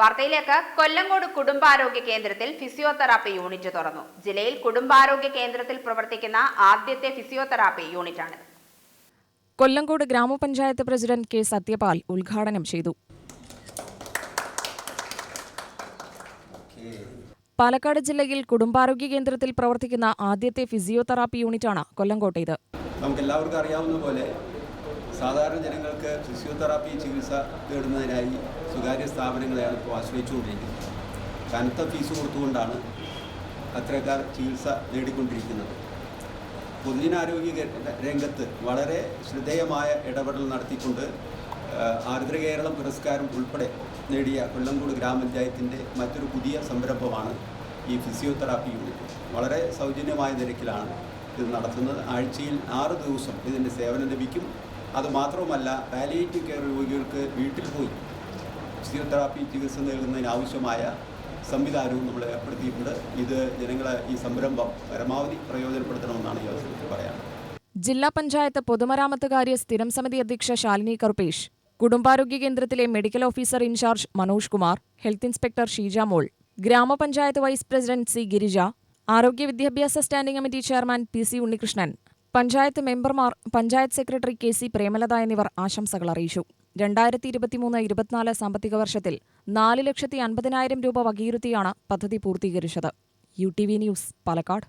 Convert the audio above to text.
വാർത്തയിലേക്ക് കൊല്ലങ്കോട് കുടുംബാരോഗ്യ കേന്ദ്രത്തിൽ ഫിസിയോതെറാപ്പി യൂണിറ്റ് തുറന്നു. ജില്ലയിൽ കുടുംബാരോഗ്യ കേന്ദ്രത്തിൽ പ്രവർത്തിക്കുന്ന ആദ്യത്തെ ഫിസിയോതെറാപ്പി യൂണിറ്റാണ് കൊല്ലങ്കോട് ഗ്രാമപഞ്ചായത്ത് പ്രസിഡന്റ് കെ സത്യപാൽ ഉദ്ഘാടനം ചെയ്തു. പാലക്കാട് ജില്ലയിൽ കുടുംബാരോഗ്യ കേന്ദ്രത്തിൽ പ്രവർത്തിക്കുന്ന ആദ്യത്തെ ഫിസിയോതെറാപ്പി യൂണിറ്റാണ് കൊല്ലങ്കോട്ടേത്. നമുക്ക് എല്ലാവർക്കും അറിയാവുന്ന പോലെ സാധാരണ ജനങ്ങൾക്ക് ഫിസിയോതെറാപ്പി ചികിത്സ തേടുന്നതിനായി സ്വകാര്യ സ്ഥാപനങ്ങളെയാണ് ഇപ്പോൾ ആശ്രയിച്ചുകൊണ്ടിരിക്കുന്നത്. കനത്ത ഫീസ് കൊടുത്തുകൊണ്ടാണ് അത്തരക്കാർ ചികിത്സ നേടിക്കൊണ്ടിരിക്കുന്നത്. പൊതുജനാരോഗ്യ രംഗത്ത് വളരെ ശ്രദ്ധേയമായ ഇടപെടൽ നടത്തിക്കൊണ്ട് ആർദ്ര കേരളം പുരസ്കാരം ഉൾപ്പെടെ നേടിയ കൊല്ലംകോട് ഗ്രാമപഞ്ചായത്തിന്റെ മറ്റൊരു പുതിയ സംരംഭമാണ് ഈ ഫിസിയോതെറാപ്പി യൂണിറ്റ്. വളരെ സൗജന്യമായ നിരക്കിലാണ് ഇത് നടത്തുന്നത്. ആഴ്ചയിൽ ആറ് ദിവസം ഇതിന്റെ സേവനം ലഭിക്കും. അതുമാത്രവുമല്ല പാലിയേറ്റീവ് കെയർ രോഗികൾക്ക് വീട്ടിൽ പോയി ഫിസിയോതെറാപ്പി ചികിത്സ നൽകുന്നതിന് ആവശ്യമായ സംവിധാനവും നമ്മൾ ഏർപ്പെടുത്തിയിട്ടുണ്ട്. ഇത് ജനങ്ങളെ ഈ സംരംഭം പരമാവധി പ്രയോജനപ്പെടുത്തണമെന്നാണ് ഈ അവസരത്തിൽ പറയാം ജില്ലാ പഞ്ചായത്ത് പൊതുമരാമത്ത് കാര്യ സ്ഥിരം സമിതി അധ്യക്ഷ ശാലിനി കറുപേഷ് കുടുംബാരോഗ്യ കേന്ദ്രത്തിലെ medical officer in charge Manoj Kumar health inspector Sheeja Mol ഗ്രാമപഞ്ചായത്ത് വൈസ് പ്രസിഡന്റ് സി ഗിരിജ ആരോഗ്യ വിദ്യാഭ്യാസ standing committee chairman P C Unnikrishnan panchayat മെമ്പർമാർ panchayat secretary K C Premalatha എന്നിവർ ആശംസകൾ അറിയിച്ചു. രണ്ടായിരത്തി ഇരുപത്തിമൂന്ന് ഇരുപത്തിനാല് സാമ്പത്തിക വർഷത്തിൽ നാല് ലക്ഷത്തി അൻപതിനായിരം രൂപ വകയിരുത്തിയാണ് പദ്ധതി പൂർത്തീകരിച്ചത്. U T V news Palakkad.